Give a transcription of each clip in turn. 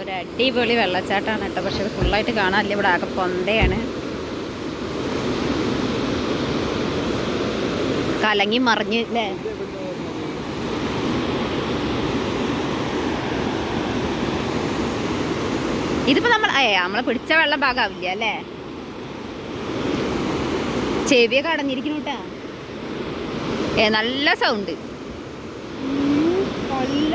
ഒരു അടിപൊളി വെള്ളച്ചാട്ടമാണ് കേട്ടോ. പക്ഷെ ഇത് ഫുള്ളായിട്ട് കാണാനില്ല. ഇവിടെ ആകെ പൊന്തയാണ്. കലങ്ങി മറിഞ്ഞ് അല്ലേ ഇതിപ്പോ നമ്മൾ ഏ നമ്മളെ പിടിച്ച വെള്ളം ഭാഗമാവില്ല അല്ലേ ചെവിയൊക്കെ അടഞ്ഞിരിക്കുന്നു കേട്ടാ. ഏ നല്ല സൗണ്ട് നല്ല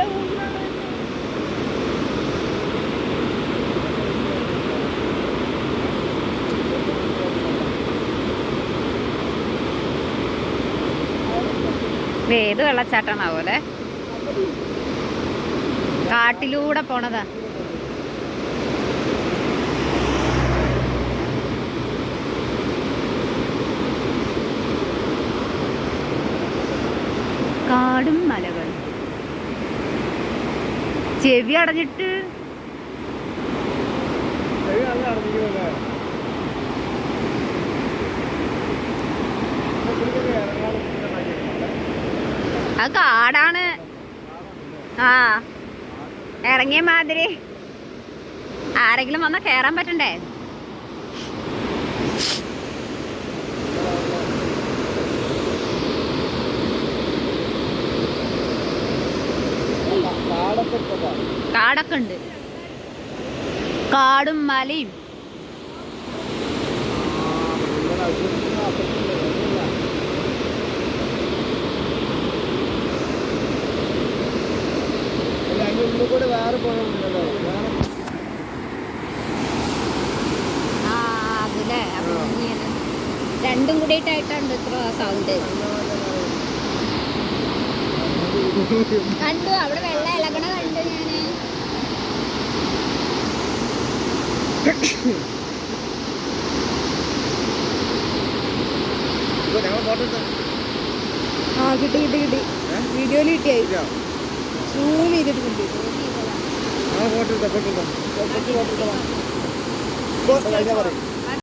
ഏത് വെള്ളച്ചാട്ടമാണാവോ അല്ലേ കാട്ടിലൂടെ പോണതാ. കാടും മലകളും. ചെവി അടഞ്ഞിട്ട് അത് കാടാണ്. ആ ഇറങ്ങിയ മാതിരി. ആരെങ്കിലും വന്നാ കേറാൻ പറ്റണ്ടേ. കാടൊക്കെ ഉണ്ട്. കാടും മലയും. കൂടെ വേറെ പുഴയുണ്ടല്ലോ. വേറെ. രണ്ടും കൂടിയിട്ടായിട്ടുണ്ട് ഇത്ര സൗണ്ട് കണ്ടു അവിടെ വെള്ളം ഇളകണ കണ്ടു ഞാൻ. ആ കിട്ടി കിട്ടി കിട്ടി. വീഡിയോയിൽ കിട്ടിയായി. സൂം ചെയ്തിട്ട് ആ ഫോട്ടോ എടുത്ത ഫോട്ടോ എടുത്ത ഫോട്ടോ പറയും